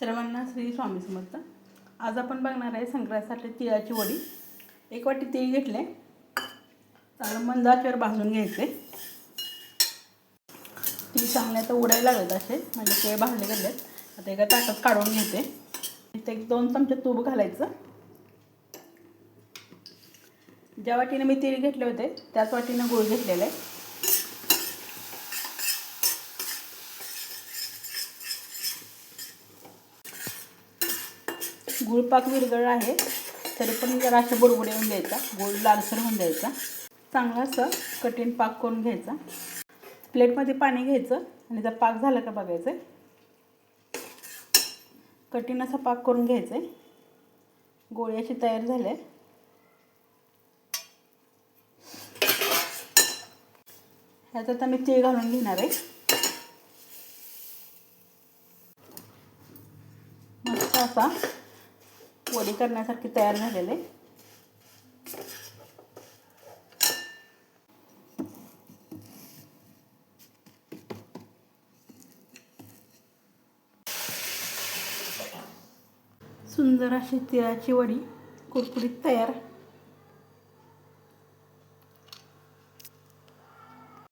सर्वांना श्री स्वामी समर्थ. आज आपण बघणार आहे संक्रांतीसाठी तिळाची वडी. एक वाटी तीळ घेतले. चांगलं मंद आचेवर भाजून घ्यायचे. तीळ चांगले आता उडायला लागलेत असे. म्हणजे ते भाजले गेलेत. आता एका ताटात काढून घेते. इथे एक दोन चमचे तूप घालायचं. ज्या वाटीने मी तीळ घेतले होते त्याच वाटीनं गूळ घेतलेलं. आहे गुळपाक विरगळ आहे तरी पण जरा असं बुडबुड येऊन द्यायचा गुळ लालसर होऊन द्यायचा. चांगला असं कठीण पाक करून घ्यायचा. प्लेटमध्ये पाणी घ्यायचं आणि जर पाक झाला का बघायचं कठीण असा पाक करून घ्यायचं आहे गोळी अशी तयार झाली. आहे ह्यात आता मी तीळ घालून घेणार आहे. मस्त असा वडी करण्यासारखी तयार झालेले सुंदर अशी तिळाची वडी कुरकुरीत तयार